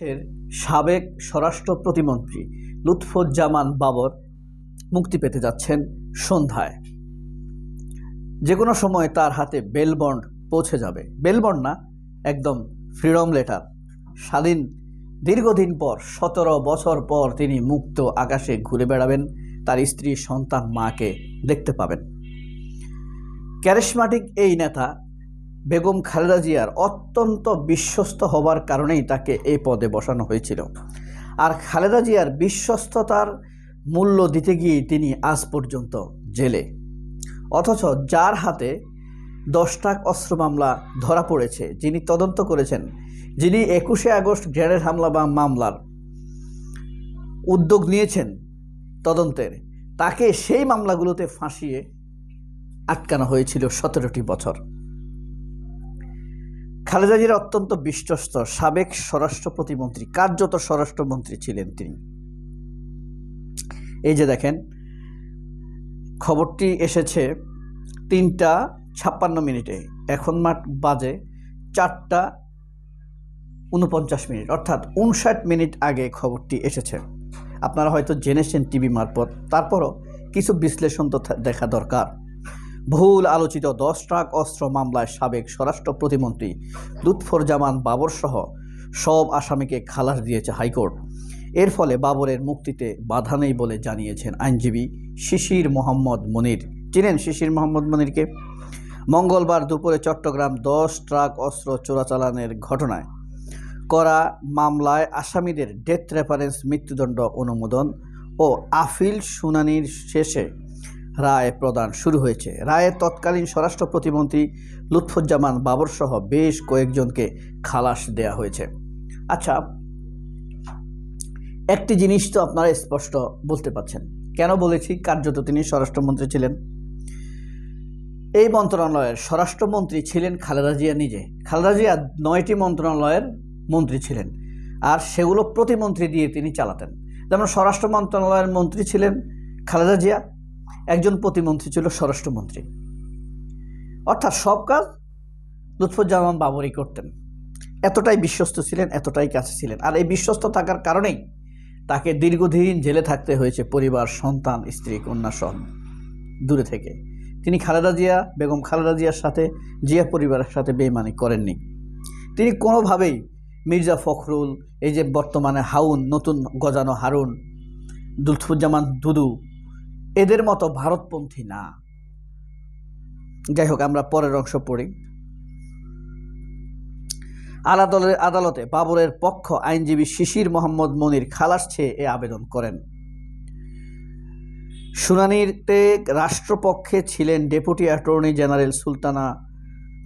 এর সাবেক স্বরাষ্ট্র প্রতিমন্ত্রী লুৎফুজ্জামান বাবর মুক্তি পেতে যাচ্ছেন সন্ধ্যায়। যে কোনো সময় তার হাতে বেলবন্ড পৌঁছে যাবে। বেলবন্ড না, একদম ফ্রিডম লেটার। স্বাধীন, দীর্ঘদিন পর, সতেরো বছর পর তিনি মুক্ত আকাশে ঘুরে বেড়াবেন, তার স্ত্রী সন্তান মাকে দেখতে পাবেন। ক্যারিসমাটিক এই নেতা বেগম খালেদা জিয়ার অত্যন্ত বিশ্বস্ত হবার কারণেই তাকে এই পদে বসানো হয়েছিল। আর খালেদা জিয়ার বিশ্বস্ততার মূল্য দিতে গিয়ে তিনি আজ পর্যন্ত জেলে। অথচ যার হাতে দশটাক অস্ত্র মামলা ধরা পড়েছে, যিনি তদন্ত করেছেন, যিনি একুশে আগস্ট গ্রেনেড হামলা বা মামলার উদ্যোগ নিয়েছেন তদন্তের, তাকে সেই মামলাগুলোতে ফাঁসিয়ে আটকানো হয়েছিল সতেরোটি বছর। খালেদা জিয়ার অত্যন্ত বিশ্বস্ত, সাবেক স্বরাষ্ট্র প্রতিমন্ত্রী, কার্যত স্বরাষ্ট্রমন্ত্রী ছিলেন তিনি। এই যে দেখেন, খবরটি এসেছে তিনটা ছাপ্পান্ন মিনিটে, এখন মাঠ বাজে চারটা উনপঞ্চাশ মিনিট, অর্থাৎ উনষাট মিনিট আগে খবরটি এসেছে। আপনারা হয়তো জেনেছেন টিভি মারফত, তারপরও কিছু বিশ্লেষণ তো দেখা দরকার। ভুল আলোচিত দশ ট্রাক অস্ত্র মামলায় সাবেক স্বরাষ্ট্র প্রতিমন্ত্রী লুৎফরজামান বাবর সহ সব আসামিকে খালাস দিয়েছে হাইকোর্ট। এর ফলে বাবরের মুক্তিতে বাধা নেই বলে জানিয়েছেন আইনজীবী শিশির মোহাম্মদ মনির। চিনেন শিশির মোহাম্মদ মনিরকে? মঙ্গলবার দুপুরে চট্টগ্রাম দশ ট্রাক অস্ত্র চোরাচালানের ঘটনায় করা মামলায় আসামিদের ডেথ রেফারেন্স মৃত্যুদণ্ড অনুমোদন ও আপিল শুনানির শেষে রায় প্রদান শুরু হয়েছে। রায়ে তৎকালীন স্বরাষ্ট্র প্রতিমন্ত্রী লুৎফুজ্জামান বাবর সহ বেশ কয়েকজনকে খালাস দেয়া হয়েছে। আচ্ছা একটি জিনিস তো আপনারা স্পষ্ট বলতে পাচ্ছেন কেন বলেছি? কার্যত তিনি স্বরাষ্ট্রমন্ত্রী ছিলেন। এই মন্ত্রণালয়ের স্বরাষ্ট্রমন্ত্রী ছিলেন খালেদা জিয়া নিজে। খালেদা জিয়া নয়টি মন্ত্রণালয়ের মন্ত্রী ছিলেন আর সেগুলো প্রতিমন্ত্রী দিয়ে তিনি চালাতেন। যেমন স্বরাষ্ট্র মন্ত্রণালয়ের মন্ত্রী ছিলেন খালেদা জিয়া একজন প্রতিমন্ত্রী ছিল স্বরাষ্ট্রমন্ত্রী। অর্থাৎ সব কাজ লুৎফুজ্জামান বাবরই করতেন। এতটাই বিশ্বস্ত ছিলেন, এতটাই কাছে ছিলেন। আর এই বিশ্বস্ত থাকার কারণেই তাকে দীর্ঘদিন জেলে থাকতে হয়েছে পরিবার, সন্তান, স্ত্রী, কন্যা সহ দূরে থেকে। তিনি খালেদা জিয়া, বেগম খালেদা জিয়ার সাথে, জিয়া পরিবারের সাথে বেইমানি করেননি। তিনি কোনোভাবেই মির্জা ফখরুল, এই যে বর্তমানে হাউন, নতুন গজানো হারুন, লুৎফুজ্জামান দুদু এদের মতো ভারতপন্থী না। যাই হোক, আমরা পরের অংশ পড়ি। আলাদলের আদালতে বাবরের পক্ষ আইনজীবী শিশির মোহাম্মদ মনির খালাস চেয়ে এ আবেদন করেন। শুনানিতে রাষ্ট্রপক্ষে ছিলেন deputy attorney general Sultana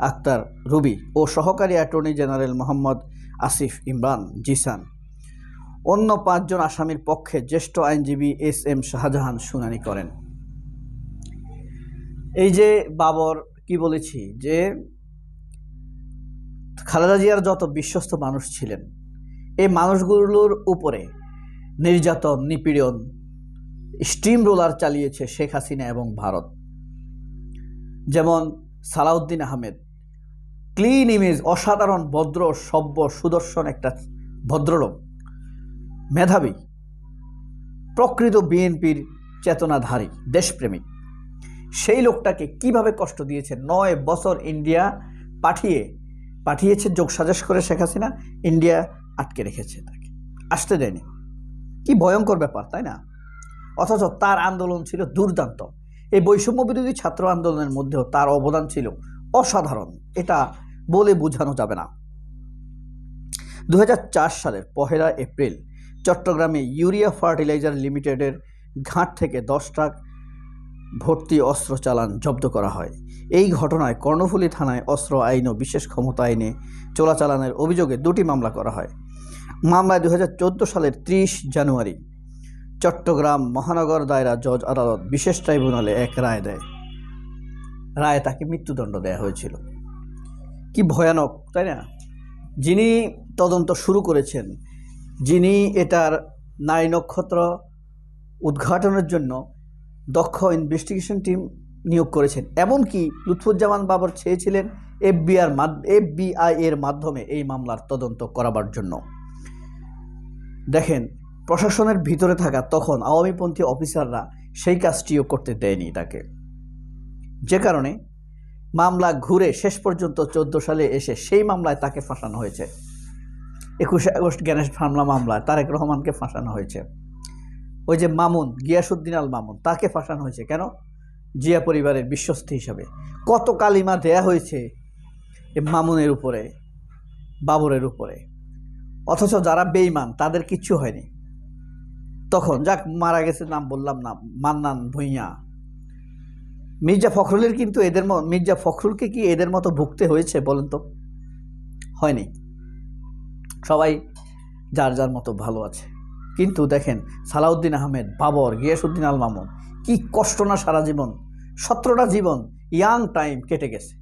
Akhtar Ruby ও সহকারী অ্যাটর্নি জেনারেল মোহাম্মদ আসিফ ইমরান জিসান। অন্য পাঁচজন আসামির পক্ষে জ্যেষ্ঠ আইনজীবী এস এম শাহজাহান শুনানি করেন। এই যে বাবর, কি বলেছি? যে খালেদা জিয়ার যত বিশ্বস্ত মানুষ ছিলেন, এই মানুষগুলোর উপরে নির্যাতন, নিপীড়ন, স্টিম রোলার চালিয়েছে শেখ হাসিনা এবং ভারত। যেমন সালাউদ্দিন আহমেদ, ক্লিন ইমেজ, অসাধারণ, ভদ্র, সভ্য, সুদর্শন একটা ভদ্রলোক। মেধাবী। প্রকৃত বিএনপির চেতনাধারী, দেশপ্রেমিক। সেই লোকটাকে কীভাবে কষ্ট দিয়েছে নয় বছর ইন্ডিয়া পাঠিয়ে, পাঠিয়েছে, যোগ সাজেশ করে শেখ হাসিনা, ইন্ডিয়া আটকে রেখেছে তাকে। আসতে দেয়নি। কি ভয়ঙ্কর ব্যাপার, তাই না? অথচ তার আন্দোলন ছিল দুর্দান্ত। এই বৈষম্য বিরোধী ছাত্র আন্দোলনের মধ্যেও তার অবদান ছিল অসাধারণ। এটা বলে বোঝানো যাবে না। দু হাজার চার সালের পহেলা এপ্রিল চট্টগ্রামে ইউরিয়া ফার্টিলাইজার লিমিটেডের ঘাট থেকে দশ ট্রাক ভর্তি অস্ত্র চালান জব্দ করা হয়। এই ঘটনায় কর্ণফুলী থানায় অস্ত্র আইন ও বিশেষ ক্ষমতা আইনে চোরাচালানের অভিযোগে দুটি মামলা করা হয়। মামলায় দু হাজার চোদ্দ সালের ত্রিশ জানুয়ারি, চট্টগ্রাম মহানগর দায়রা জজ আদালত বিশেষ ট্রাইব্যুনালে এক রায় দেয়। রায়ে তাকে মৃত্যুদণ্ড দেওয়া হয়েছিল। কি ভয়ানক, তাই না? যিনি তদন্ত শুরু করেছেন যিনি এটার নারী নক্ষত্র উদ্ঘাটনের জন্য দক্ষ ইনভেস্টিগেশন টিম নিয়োগ করেছেন। এমনকি লুৎফুজ্জামান বাবর চেয়েছিলেন এফবিআর এফবিআই এর মাধ্যমে এই মামলার তদন্ত করাবার জন্য। দেখেন, প্রশাসনের ভিতরে থাকা তখন আওয়ামীপন্থী অফিসাররা সেই কাজটিও করতে দেয়নি তাকে। যে কারণে মামলা ঘুরে শেষ পর্যন্ত চোদ্দ সালে এসে সেই মামলায় তাকে ফাঁসানো হয়েছে। একুশে আগস্ট গ্যানেশ হামলা মামলায় তারেক রহমানকে ফাঁসানো হয়েছে। ওই যে মামুন গিয়াসুদ্দিন আল মামুন, তাকে ফাঁসানো হয়েছে কেন? জিয়া পরিবারের বিশ্বস্ত হিসাবে। কত কালিমা দেয়া হয়েছে এ মামুনের উপরে, বাবরের উপরে। অথচ যারা বেইমান তাদের কিচ্ছু হয়নি। তখন, যাক, মারা গেছে নাম বললাম না, মান্নান ভূঁইয়া। মির্জা ফখরুলের কিন্তু এদের মির্জা ফখরুলকে কি এদের মতো ভুগতে হয়েছে বলেন তো? হয়নি। সবাই যার যার মতো ভালো আছে। কিন্তু দেখেন, সালাউদ্দিন আহমেদ, বাবর গিয়াসুদ্দিন আল মামুন, কি কষ্ট না সারা জীবন, সতেরোটা জীবন ইয়াং টাইম কেটে গেছে।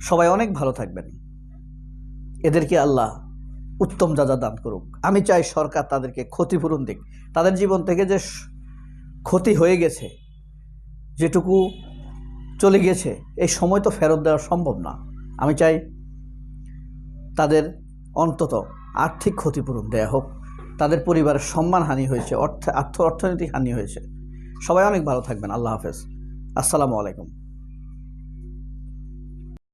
সবাই অনেক ভালো থাকবেন। এদেরকে আল্লাহ উত্তম যাজা দান করুক। আমি চাই সরকার তাদেরকে ক্ষতিপূরণ দিক। তাদের জীবন থেকে যে ক্ষতি হয়ে গেছে, যেটুকু চলে গেছে, এই সময় তো ফেরত দেওয়া সম্ভব না। আমি চাই তাদের অন্তত আর্থিক ক্ষতিপূরণ দেয়া হোক। তাদের পরিবারের সম্মান হানি হয়েছে, অর্থ আর্থ অর্থনৈতিক হানি হয়েছে। সবাই অনেক ভালো থাকবেন। আল্লাহ হাফেজ। আসসালামু আলাইকুম।